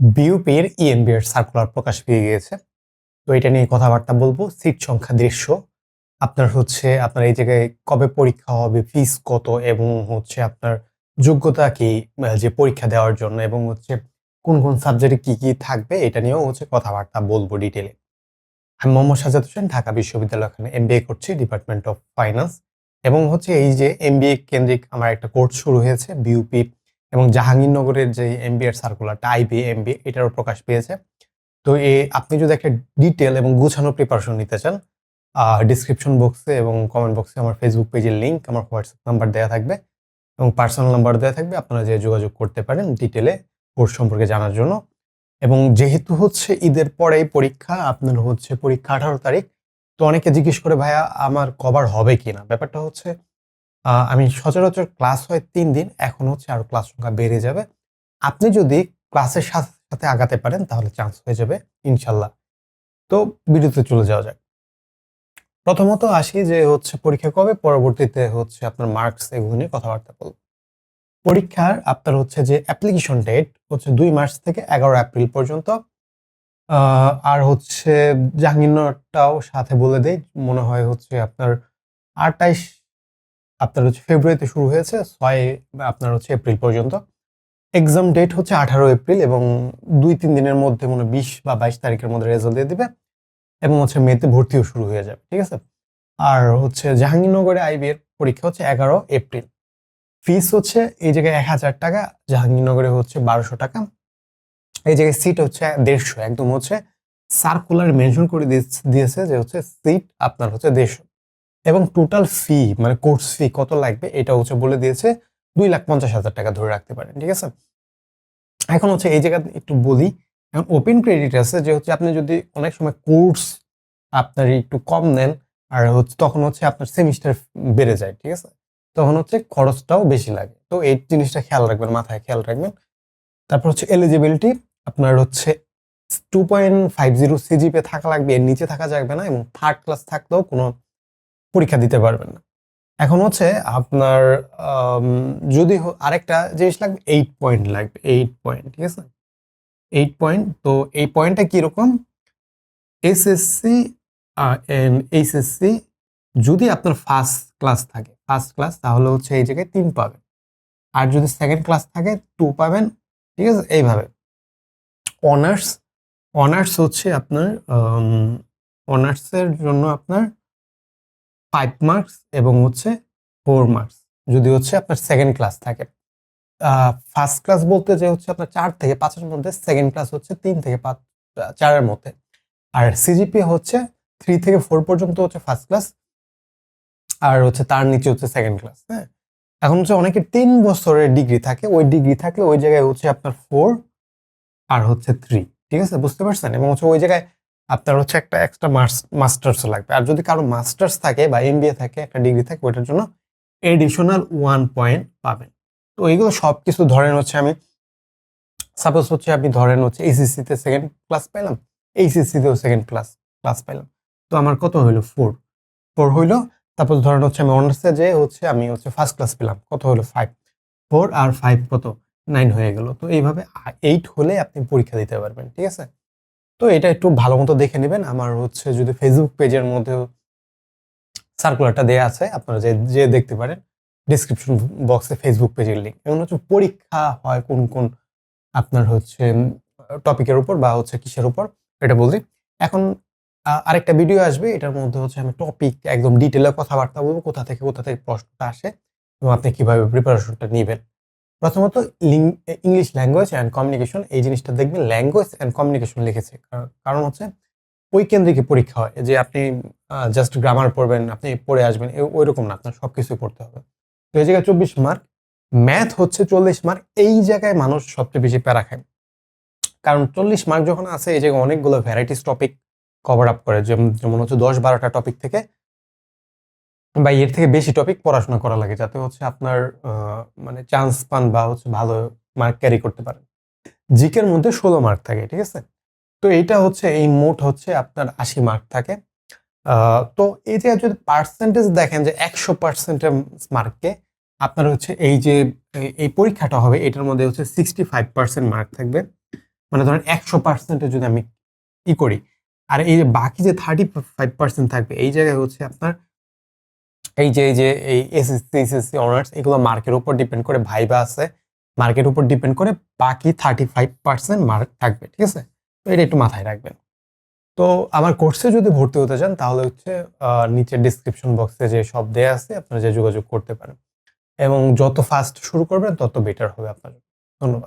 বিউপির EMB এর circular প্রকাশ পেয়ে গিয়েছে। তো এটা নিয়ে কথাবার্তা বলব। সিট সংখ্যা দৃশ্য। আপনার হচ্ছে, আপনার এই জায়গায় কবে পরীক্ষা হবে ফিস কত এবং হচ্ছে আপনার যোগ্যতা কি যে পরীক্ষা দেওয়ার জন্য এবং হচ্ছে কোন কোন সাবজেক্টে কি কি থাকবে, এটা নিয়েও হচ্ছে কথাবার্তা বলব ডিটেলে আমি মোহাম্মদ সাজাদ হোসেন, ঢাকা বিশ্ববিদ্যালয় এখানে এমবিএ করছি ডিপার্টমেন্ট অফ ফাইন্যান্স এবং হচ্ছে এই যে এমবিএ কেন্দ্রিক আমার একটা কোর্স শুরু হয়েছে বিউপি এবং জাহাঙ্গীরনগরের যে এমবিএর সার্কুলারটা আইবি এমবিএ এটারও প্রকাশ পেয়েছে। তো এ, আপনি যদি একটা ডিটেল এবং গুছানো প্রিপারেশন নিতে চান ডিসক্রিপশন বক্সে এবং কমেন্ট বক্সে আমার ফেসবুক পেজের লিঙ্ক আমার হোয়াটসঅ্যাপ নাম্বার দেওয়া থাকবে। এবং পার্সোনাল নাম্বার দেওয়া থাকবে, আপনারা যে যোগাযোগ করতে পারেন ডিটেলে কোর্স সম্পর্কে জানার জন্য। এবং যেহেতু হচ্ছে ঈদের পরেই পরীক্ষা, আপনার হচ্ছে পরীক্ষা আঠারো তারিখ, তো অনেকে জিজ্ঞেস করে, ভাইয়া, আমার কভার হবে কিনা? ব্যাপারটা হচ্ছে আমি সচরাচর ক্লাস হয় তিন দিন, এখন হচ্ছে আরও ক্লাস সংখ্যা বেড়ে যাবে। আপনি যদি ক্লাসের সাথে সাথে আগাতে পারেন, তাহলে চান্স হয়ে যাবে, ইনশাল্লাহ। তো ভিডিওতে চলে যাওয়া যাক। প্রথমত আসি যে হচ্ছে পরীক্ষা কবে, পরবর্তীতে হচ্ছে আপনার মার্কস এগুলো নিয়ে কথাবার্তা বলব। পরীক্ষার আপনার হচ্ছে যে অ্যাপ্লিকেশন ডেট হচ্ছে দুই মার্চ থেকে এগারো এপ্রিল পর্যন্ত। আর হচ্ছে জাহাঙ্গীরনগরটাও সাথে বলে দেয় মনে হয় হচ্ছে আপনার আটাইশ আপনার হচ্ছে ফেব্রুয়ারিতে শুরু হয়েছে, ছয়, আপনার হচ্ছে এপ্রিল পর্যন্ত। এক্সাম ডেট হচ্ছে আঠারো এপ্রিল এবং দুই, তিন দিনের মধ্যে মনে বিশ বা বাইশ তারিখের মধ্যে রেজাল্ট দিয়ে দিবে এবং হচ্ছে মেতে ভর্তিও শুরু হয়ে যাবে, ঠিক আছে? আর হচ্ছে জাহাঙ্গীরনগরে আইবি এর পরীক্ষা হচ্ছে এগারো এপ্রিল ফিস হচ্ছে এই জায়গায় এক হাজার টাকা, জাহাঙ্গীরনগরে হচ্ছে বারোশো টাকা। এই জায়গায় সিট হচ্ছে দেড়শো, একদম হচ্ছে সার্কুলার মেনশন করে দিয়েছে যে হচ্ছে সিট আপনার হচ্ছে দেড়শো। এবং টোটাল ফি মানে কোর্স ফি কত লাগবে এটা হচ্ছে বলে দিয়েছে দুই লাখ পঞ্চাশ হাজার টাকা ধরে রাখতে পারেন, ঠিক আছে? এখন হচ্ছে এই জায়গাতে একটু বলি, এখন ওপেন ক্রেডিট আছে যে হচ্ছে আপনি যদি অনেক সময় কোর্স আপনার একটু কম নেন, আর হচ্ছে তখন হচ্ছে আপনার সেমিস্টার বেড়ে যায়, ঠিক আছে? তখন হচ্ছে খরচটাও বেশি লাগে। তো এই জিনিসটা খেয়াল রাখবেন, মাথায় খেয়াল রাখবেন। তারপর হচ্ছে এলিজিবিলিটি আপনার হচ্ছে two point five zero CGPA থাকা লাগবে, এর নিচে থাকা যাবে না এবং থার্ড ক্লাস থাকলেও কোনো পরীক্ষা দিতে পারবেন না। এখন হচ্ছে আপনার যদি আরেকটা জিনিস লাগবে এইট পয়েন্ট লাগবে এইট পয়েন্ট ঠিক আছে? এইট পয়েন্ট তো এই পয়েন্টটা কীরকম? এসএসসি এইচএসসি যদি আপনার ফার্স্ট ক্লাস থাকে ফার্স্ট ক্লাস তাহলে হচ্ছে এই জায়গায় তিন পাবেন। আর যদি সেকেন্ড ক্লাস থাকে টু পাবেন, ঠিক আছে? এইভাবে। অনার্স অনার্স হচ্ছে আপনার অনার্সের জন্য আপনার ফাইভ মার্কস এবং হচ্ছে ফোর মার্কস যদি হচ্ছে আপনার সেকেন্ড ক্লাস থাকে। ফার্স্ট ক্লাস বলতে যে হচ্ছে আপনার চার থেকে পাঁচের মধ্যে সেকেন্ড ক্লাস হচ্ছে তিন থেকে পাঁচ চারের মধ্যে। আর সিজিপি হচ্ছে থ্রি থেকে ফোর পর্যন্ত হচ্ছে ফার্স্ট ক্লাস আর হচ্ছে তার নিচে হচ্ছে সেকেন্ড ক্লাস হ্যাঁ? এখন হচ্ছে অনেকের তিন বছরের ডিগ্রি থাকে, ওই ডিগ্রি থাকলে ওই জায়গায় হচ্ছে আপনার ফোর আর হচ্ছে থ্রি ঠিক আছে? বুঝতে পারছেন? এবং হচ্ছে ওই জায়গায় আপনার হচ্ছে একটা এক্সট্রা মাস্টার্স লাগবে। আর যদি কারও মাস্টার্স থাকে বা এমবিএ থাকে, একটা ডিগ্রি থাকে, ওইটার জন্য এডিশনাল ওয়ান পয়েন্ট পাবেন। তো এইগুলো সব কিছু ধরেন হচ্ছে আমি সাপোজ হচ্ছে আপনি ধরেন হচ্ছে এইচএসসি তে সেকেন্ড ক্লাস পেলাম এইচএসসি তেও সেকেন্ড ক্লাস ক্লাস পেলাম তো আমার কত হইল? ফোর ফোর হইল তারপর ধরেন হচ্ছে আমি অনার্সে যে হচ্ছে আমি হচ্ছে ফার্স্ট ক্লাস পেলাম, কত হলো ফাইভ ফোর আর ফাইভ কত? নাইন হয়ে গেল। তো এইভাবে এইট হলে আপনি পরীক্ষা দিতে পারবেন, ঠিক আছে? তো এটা একটু ভালো মতো দেখে নেবেন। আমার হচ্ছে যদি ফেসবুক পেজের মধ্যেও সার্কুলারটা দেওয়া আছে, আপনারা যে যে দেখতে পারেন ডিসক্রিপশন বক্সে ফেসবুক পেজের লিঙ্ক এবং হচ্ছে পরীক্ষা হয় কোন কোন আপনার হচ্ছে টপিকের উপর বা হচ্ছে কিসের উপর, এটা বলছি। এখন আরেকটা ভিডিও আসবে, এটার মধ্যে হচ্ছে আমি টপিক একদম ডিটেলে কথাবার্তা বলব, কোথা থেকে কোথা থেকে প্রশ্নটা আসে এবং আপনি কীভাবে প্রিপারেশনটা নেবেন। প্রথমত ইংলিশ ল্যাঙ্গুয়েজ অ্যান্ড কমিউনিকেশন এই জিনিসটা দেখবেন ল্যাঙ্গুয়েজ অ্যান্ড কমিউনিকেশন লিখেছে। কারণ- হচ্ছে ওই কেন্দ্রিক পরীক্ষা হয়, যে আপনি জাস্ট গ্রামার পড়বেন, আপনি পড়ে আসবেন ওই রকম না, আপনার সব কিছু পড়তে হবে। তো এই জায়গায় চব্বিশ মার্ক ম্যাথ হচ্ছে চল্লিশ মার্ক এই জায়গায় মানুষ সবচেয়ে বেশি প্যারা খায়। কারণ চল্লিশ মার্ক যখন আসে এই জায়গায় অনেকগুলো ভ্যারাইটিস টপিক কভার আপ করে যেমন হচ্ছে দশ বারোটা টপিক থেকে বা এর থেকে বেশি টপিক পড়াশোনা করা লাগে যাতে হচ্ছে আপনার মানে চান্স পান বা হচ্ছে ভালো মার্ক ক্যারি করতে পারেন। জিকের মধ্যে ষোলো মার্ক থাকে, ঠিক আছে? তো এইটা হচ্ছে, এই মোট হচ্ছে আপনার আশি মার্ক থাকে। তো এই যে যদি পার্সেন্টেজ দেখেন যে একশো পার্সেন্টের মার্ককে আপনার হচ্ছে এই যে এই- পরীক্ষাটা হবে, এটার মধ্যে হচ্ছে সিক্সটি ফাইভ পার্সেন্ট মার্ক থাকবে। মানে ধরেন একশো পার্সেন্টে যদি আমি ই করি, আর এই যে বাকি যে থার্টি ফাইভ পার্সেন্ট থাকবে, এই জায়গায় হচ্ছে আপনার এই যে এই যে এই এসএসসি এসএসসি অনার্স এগুলো মার্কের উপর ডিপেন্ড করে ভাইবা আছে। মার্কের উপর ডিপেন্ড করে বাকি থার্টি ফাইভ পার্সেন্ট মার্ক থাকবে ঠিক আছে? তো এটা একটু মাথায় রাখবেন। তো আমার কোর্সে যদি ভর্তি হতে চান তাহলে হচ্ছে আহ, নিচে ডিসক্রিপশন বক্সে যে সব দেয়া আছে আপনারা যে যোগাযোগ করতে পারেন। এবং যত ফাস্ট শুরু করবেন তত বেটার হবে আপনার ধন্যবাদ।